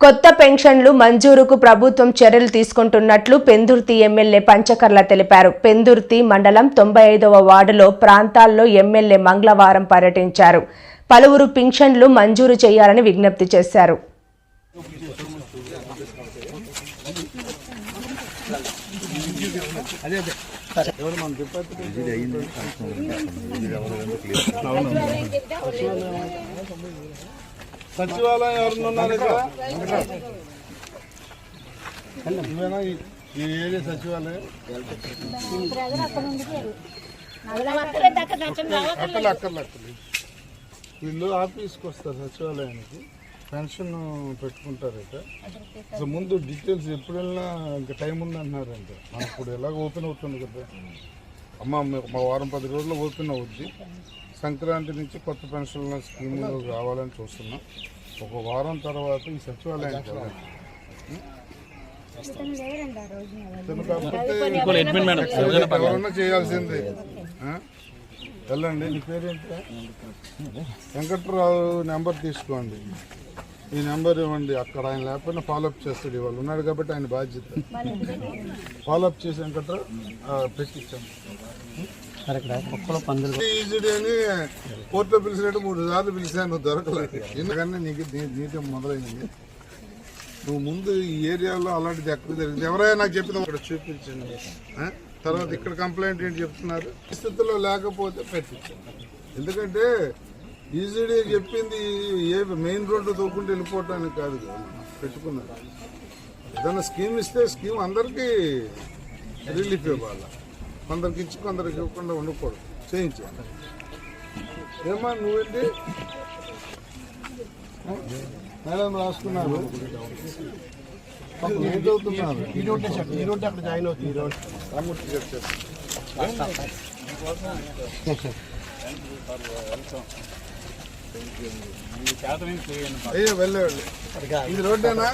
కొత్త పెన్షన్లు మంజూరుకు ప్రభుత్వం చర్యలు తీసుకుంటున్నట్లు పెందుర్తి ఎమ్మెల్యే పంచకర్ల తెలిపారు. పెందుర్తి మండలం తొంభై ఐదవ వార్డులో ప్రాంతాల్లో ఎమ్మెల్యే మంగళవారం పర్యటించారు. పలువురు పెన్షన్లు మంజూరు చేయాలని విజ్ఞప్తి చేశారు. సచివాలయం ఎవరు ఉన్నారు ఇక్కడ? నువ్వేనా ఈ- ఏరియా సచివాలయం? అక్కలు అక్కర్లు అక్కర్లు వీళ్ళు ఆఫీస్కి వస్తారు సచివాలయానికి. పెన్షన్ పెట్టుకుంటారట అసలు ముందు డీటెయిల్స్ ఎప్పుడు వెళ్ళినా ఇంకా టైం ఉందంటున్నారంట. మనకు ఇప్పుడు ఎలాగ ఓపెన్ అవుతుంది కదా. అమ్మ మా వారం పది రోజుల్లో ఓపెన్ అవుద్ది. సంక్రాంతి నుంచి కొత్త పెన్షన్ల స్కీమ్ రావాలని చూస్తున్నాం. ఒక వారం తర్వాత ఈ కాకపోతే ఎవరన్నా చేయాల్సిందే? వెళ్ళండి. నీ పేరేంటి? వెంకట్రావు నెంబర్ తీసుకోండి. ఈ నెంబర్ ఇవ్వండి. అక్కడ ఆయన లేకపోయినా ఫాలోఅప్ చేస్తాడు ఇవాళ. ఉన్నాడు కాబట్టి ఆయన బాధ్యత. ఫాలోఅప్ చేసి వెంకట్రావు పెట్టించాము అని కోర్టులో పిలిచినట్టు మూడు సార్లు పిలిచాను నువ్వు దొరకలేదు ఎందుకన్నా నీకు నీ- నీతో మొదలైంది. నువ్వు ముందు ఈ ఏరియాలో అలాంటిది ఎక్కడ జరిగింది. ఎవరైనా నాకు చెప్పిన ఇక్కడ చూపించండి. ఆ? తర్వాత ఇక్కడ కంప్లైంట్ ఏంటి చెప్తున్నారు? పరిస్థితుల్లో లేకపోతే పెట్టించండి. ఎందుకంటే ఈజీడీ చెప్పింది ఏ మెయిన్ రోడ్డు తోకుంటూ వెళ్ళిపోవటానికి కాదు కదా. పెట్టుకున్నారు. ఏదైనా స్కీమ్ ఇస్తే స్కీమ్ అందరికీ రిలీఫ్ ఇవ్వాలి. కొందరికి ఇచ్చి కొందరికి ఇవ్వకుండా ఉండకూడదు. చేయించాలి ఏమా నువ్వేంటి? మేడం రాసుకున్నారు. పాపం ఏం చదువుతున్నారు? రామూర్తి గారు చెప్పండి. ఇది రోడ్డేనా?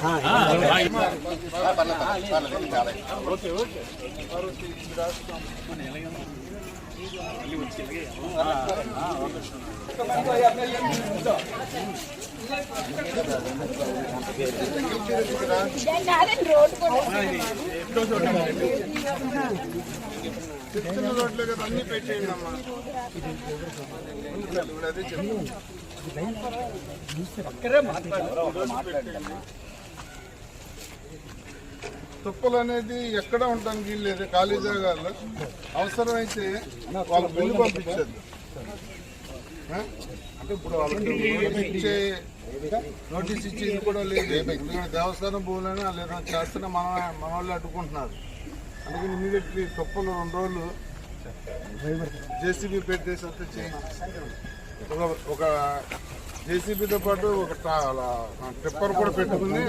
చిన్న రోడ్లే కదా అన్ని పెట్టేయండి అమ్మా. అదే చెప్తాను తుప్పలు అనేది ఎక్కడ ఉండడానికి వీల్లేదు ఖాళీ జాగాల్లో అవసరమైతే వాళ్ళ బిల్లు పంపించదు అంటే ఇప్పుడు వాళ్ళకి నోటీస్ ఇచ్చేది కూడా లేదు. ఎందుకంటే దేవస్థానం భూములని వాళ్ళు ఏదైనా మన మన వాళ్ళు అడ్డుకుంటున్నారు. అందుకని ఇమీడియట్లీ తుప్పలు రెండు రోజులు జేసీబీ పెట్టేసి అంతా చేయాలి ఒక ఒక జేసీబీతో పాటు ఒక ట్రిప్పర్ కూడా పెట్టుకుని